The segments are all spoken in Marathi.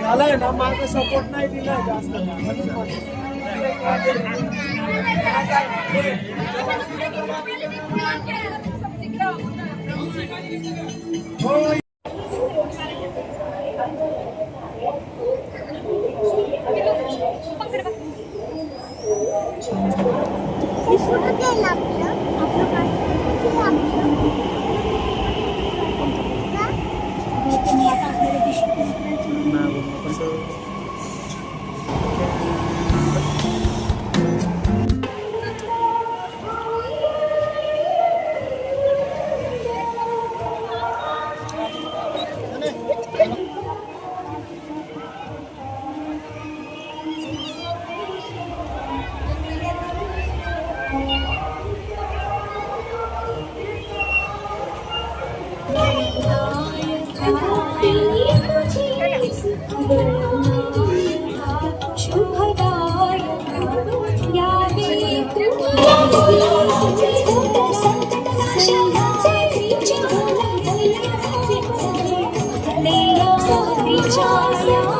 झालाय ना मागे सपोर्ट नाही दिलाय जास्त म्हणून हो हे Just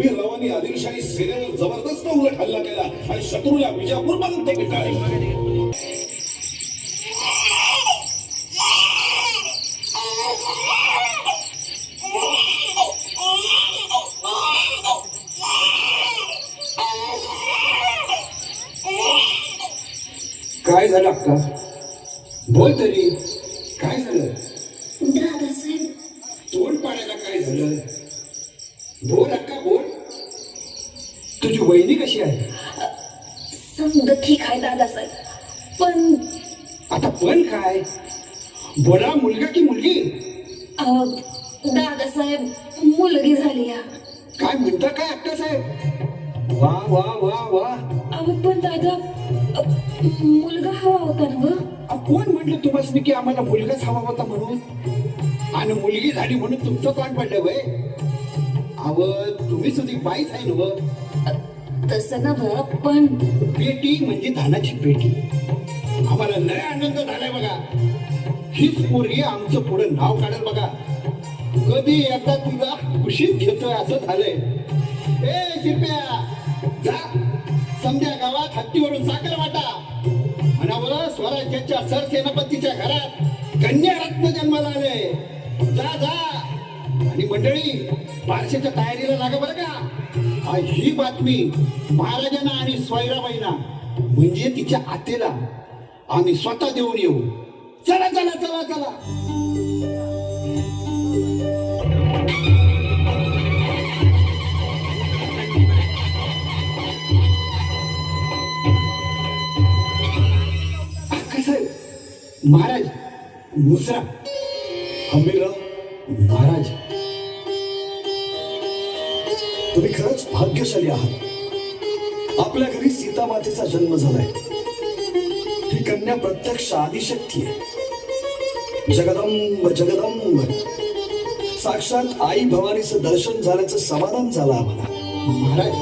लढाईनंतर हंबीररावांनी आदिलशाही सेनेवर जबरदस्त उलट हल्ला केला आणि शत्रूला विजापूरपर्यंत पिटाळले काय झालं अक्का? बोल तरी. काय झालं? दादासाहेब. तोंड पाडायला काय झालं? बोल अक्का बोल. तुझी वहिनी कशी आहे? समजा ठीक आहे दादासाहेब. पण आता पण काय? बोला मुलगा की मुलगी? अं, दादासाहेब मुलगी झाली या. काय म्हणता काय अक्का साहेब? वा वा वा वा. अहो पण दादा अं, मुलगा हवा होता ना ग कोण म्हटलं तुम्हाला की आम्हाला मुलगाच हवा होता म्हणून? आणि मुलगी झाली म्हणून तुमचं तोंड पडलं वय? अव तुम्ही सुद्धा बाईच आहे ना. तसं ना पण पेटी म्हणजे धानाची पेटी. आम्हाला लय आनंद झालाय बघा. हीच पोरगी आमचं पुढे नाव काढेल बघा. कधी एकदा तुला खुशीत घेतोय असं झालंय. ए शिरप्या जा. समजा गावात हत्तीवरून साखर वाटा. म्हणावं स्वराज्याच्या सरसेनापतीच्या घरात कन्या रत्न जन्माला आले जा जा. आणि मंडळी बारशेच्या तयारीला लागा बरं का? ही बातमी महाराजांना आणि स्वैराबाईंना म्हणजे तिच्या आतेला आम्ही स्वतः देऊन येऊ. चला चला चला चला. कसं महाराज मुसरा. हंबीरराव महाराज. तुम्ही खरंच भाग्यशाली आहात. आपल्या घरी सीता मातेचा जन्म झालाय. ही कन्या प्रत्यक्ष आदिशक्ती आहे. जगदंब जगदंब. साक्षात आई भवानीचं दर्शन झाल्याचं समाधान झालं आम्हाला. महाराज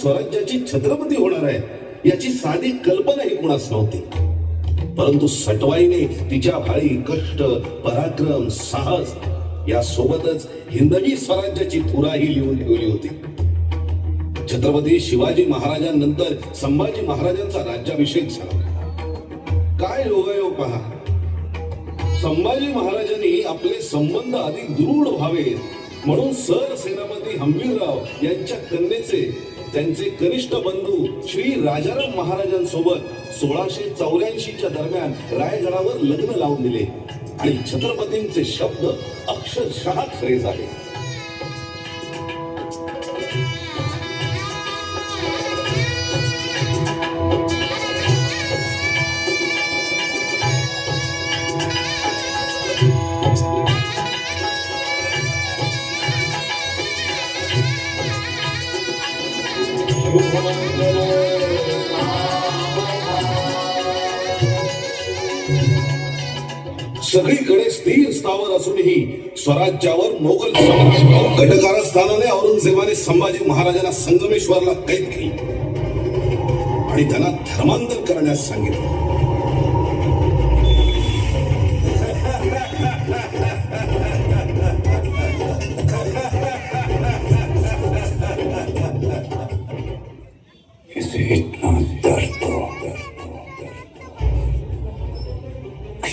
स्वराज्याची छत्रपती होणार आहे याची साधी कल्पनाही कोणास नव्हती. परंतु सटवाईने तिच्या भाळी कष्ट पराक्रम साहस या सोबतच हिंदवी स्वराज्याची थुराही लिहून ठेवली होती. छत्रपती शिवाजी महाराजांनंतर संभाजी महाराजांचा राज्याभिषेक झाला. काय योगायोग पहा? संभाजी महाराजांनी आपले संबंध अधिक दृढ व्हावेत म्हणून सर सेनापती हंबीरराव यांच्या कन्येचे त्यांचे कनिष्ठ बंधू श्री राजाराम महाराजांसोबत सोळाशे चौऱ्याऐंशीच्या दरम्यान रायगडावर लग्न लावून दिले. आणि छत्रपतींचे शब्द अक्षरशः खरे झाले. सगळीकडे स्थिर स्थावर असूनही स्वराज्यावर मोगल घटकारस्थानाने औरंगजेबाने संभाजी महाराजांना संगमेश्वरला कैद केली. आणि त्यांना धर्मांतर करण्यास सांगितलं.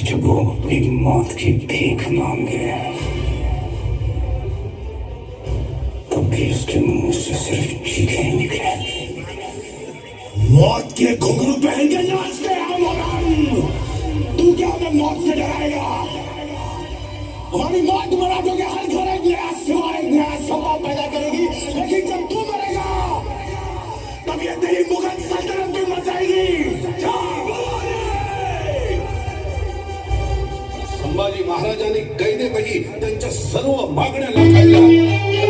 कि जब वो अपनी मौत की भीख मांगे तब भी उसके मुंह से सिर्फ चीखें ही निकले मौत के घुंघरू पहन के नाचते हैं महाराजांनी कैदेतही त्यांच्या सर्व मागण्या लाखायला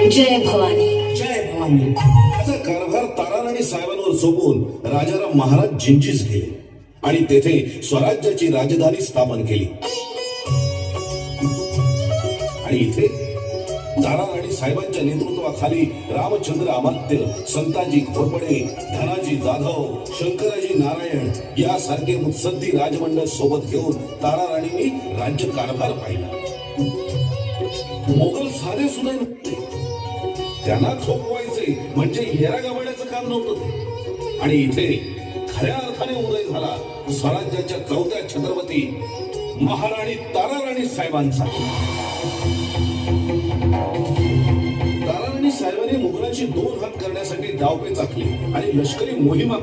जय भवानी. जय भवानी. त्याचा कारभार ताराराणी साहेबांवर सोपवून राजाराम महाराज जिंजीस गेले आणि तेथे स्वराज्याची राजधानी स्थापन केली. आणि इथे ताराराणी साहेबांच्या नेतृत्वाखाली रामचंद्र अमात्य संताजी घोरपडे धनाजी जाधव शंकराजी नारायण यासारखे मुत्सद्दी राजमंडळ सोबत घेऊन ताराराणींनी राज्य कारभार पाहिला. मोगल साधे सुद्धा नव्हते त्यांना थोपवायचे म्हणजे येरा गावण्याचं काम नव्हतं. आणि इथे खऱ्या अर्थाने उदय झाला स्वराज्याच्या चौथ्या छत्रपती महाराणी ताराराणी साहेबांचा. साहेबांनी मुघलांची दोन हात करण्यासाठी धावपे चाकली आणि लष्करी मोहिमा